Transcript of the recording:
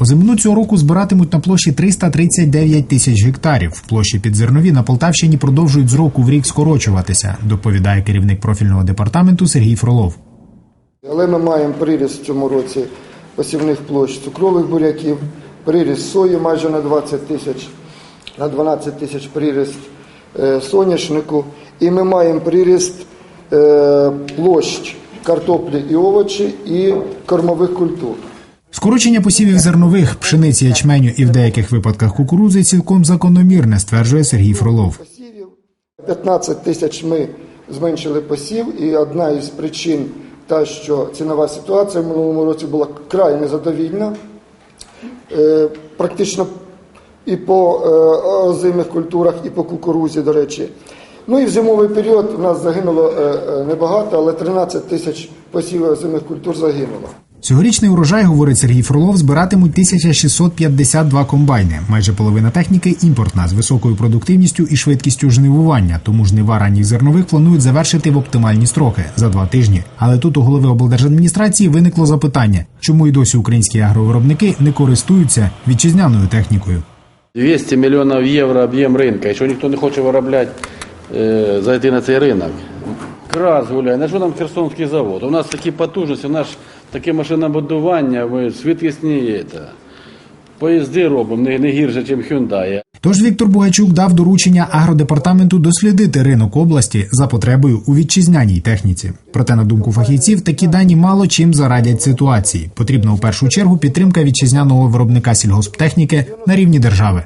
Озимину цього року збиратимуть на площі 339 тисяч гектарів. Площі під зернові на Полтавщині продовжують з року в рік скорочуватися, доповідає керівник профільного департаменту Сергій Фролов. Але ми маємо приріст в цьому році посівних площ цукрових буряків, приріст сої майже на 20 тисяч, на 12 тисяч приріст е, соняшнику. І ми маємо приріст е, площ картоплі і овочі і кормових культур. Скорочення посівів зернових, пшениці, ячменю і в деяких випадках кукурудзи цілком закономірне, стверджує Сергій Фролов. Посівів 15 тисяч ми зменшили посів, і одна із причин та, що цінова ситуація в минулому році була край незадовільна. Е, Практично і по е, озимих культурах, і по кукурузі, до речі. Ну і в зимовий період у нас загинуло е, небагато, але 13 тисяч посівів озимих культур загинуло. Цьогорічний урожай, говорить Сергій Фролов, збиратимуть 1652 комбайни. Майже половина техніки імпортна з високою продуктивністю і швидкістю жнивування. Тому жнива ранніх зернових планують завершити в оптимальні строки за два тижні. Але тут у голови облдержадміністрації виникло запитання, чому й досі українські агровиробники не користуються вітчизняною технікою. 200 мільйонів євро об'єм ринку, що ніхто не хоче виробляти, е, зайти на цей ринок. Крас гуляє, на що нам Херсонський завод? У нас такі потужності, у нас таке машинобудування, ми швидкісні поїзди робимо, не, не гірше, ніж Hyundai. Тож Віктор Бугачук дав доручення агродепартаменту дослідити ринок області за потребою у вітчизняній техніці. Проте, на думку фахівців, такі дані мало чим зарадять ситуації. Потрібна у першу чергу підтримка вітчизняного виробника сільгосптехніки на рівні держави.